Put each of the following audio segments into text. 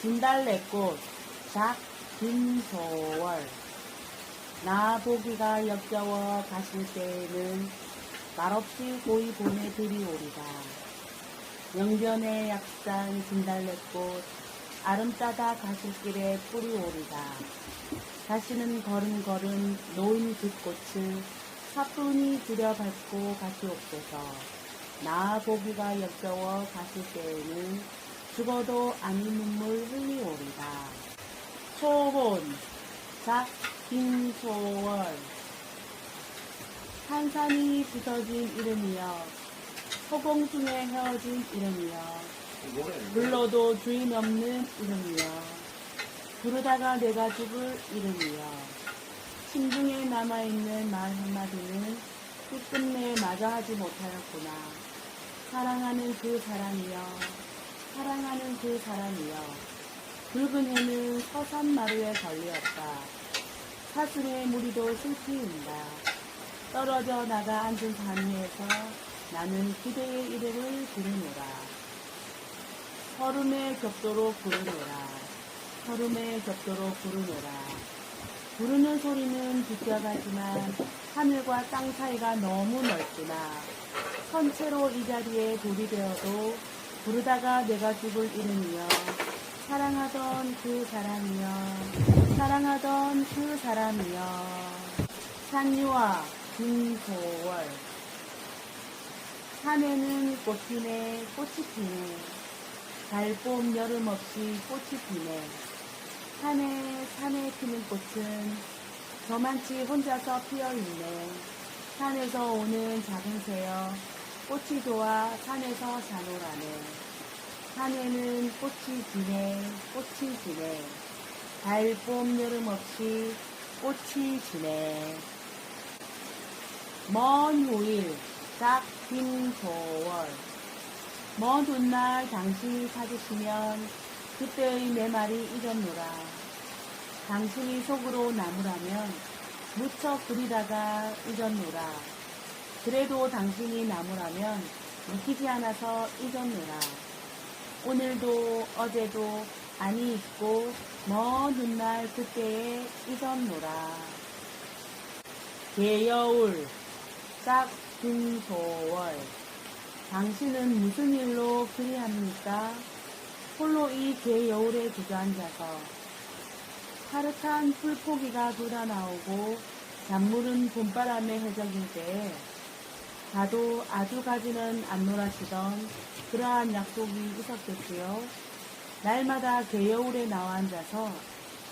진달래꽃 작 김소월 나 보기가 역겨워 가실 때에는 말없이 고이 보내드리오리다. 영변의 약산 진달래꽃 아름따다 가실 길에 뿌리오리다. 다시는 걸음걸음 노인 그 꽃을 사뿐히 들여밟고 가시옵소서. 나 보기가 역겨워 가실 때에는 죽어도 아니 눈물 흘리오리다. 초혼, 작, 김소월. 한산이 부서진 이름이여, 소공중에 헤어진 이름이여, 불러도 주인 없는 이름이여, 부르다가 내가 죽을 이름이여, 심중에 남아있는 말 한마디는 끝끝내 마저 하지 못하였구나. 사랑하는 그 사람이여, 사랑하는 그 사람이여, 붉은 해는 서산 마루에 걸렸다. 사슴의 무리도 슬피운다. 떨어져 나가 앉은 산 위에서 나는 그대의 이름을 부르노라. 서름의 격도로 부르노라. 서름의 격도로 부르노라. 부르는 소리는 비껴가지만 하늘과 땅 사이가 너무 넓구나. 선체로 이 자리에 돌이 되어도 부르다가 내가 죽을 이름이여. 사랑하던 그 사람이여. 사랑하던 그 사람이여. 산유와 김소월. 산에는 꽃 피네, 꽃이 피네. 달봄 여름 없이 꽃이 피네. 산에 산에 피는 꽃은 저만치 혼자서 피어있네. 산에서 오는 작은 새여 꽃이 좋아 산에서 자노라네. 산에는 꽃이 지네 꽃이 지네. 달 봄 여름 없이 꽃이 지네. 먼 후일 짝 김소월 먼 훗날 당신이 찾으시면 그때의 내 말이 잊었노라. 당신이 속으로 나무라면 무척 그리다가 잊었노라. 그래도 당신이 나무라면 믿기지 않아서 잊었노라. 오늘도 어제도 아니 있고 먼 훗날 그때에 잊었노라. 개여울 짝 김소월 당신은 무슨 일로 그리합니까? 홀로 이 개여울에 주저앉아서 파릇한 풀포기가 돋아나오고 잔물은 봄바람에 헤적일 때 에 가도 아주 가지는 않노라시던 그러한 약속이 있었겠지요. 날마다 개여울에 나와 앉아서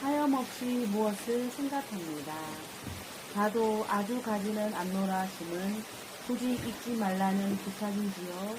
하염없이 무엇을 생각합니다. 가도 아주 가지는 않노라심은 굳이 잊지 말라는 부탁인지요.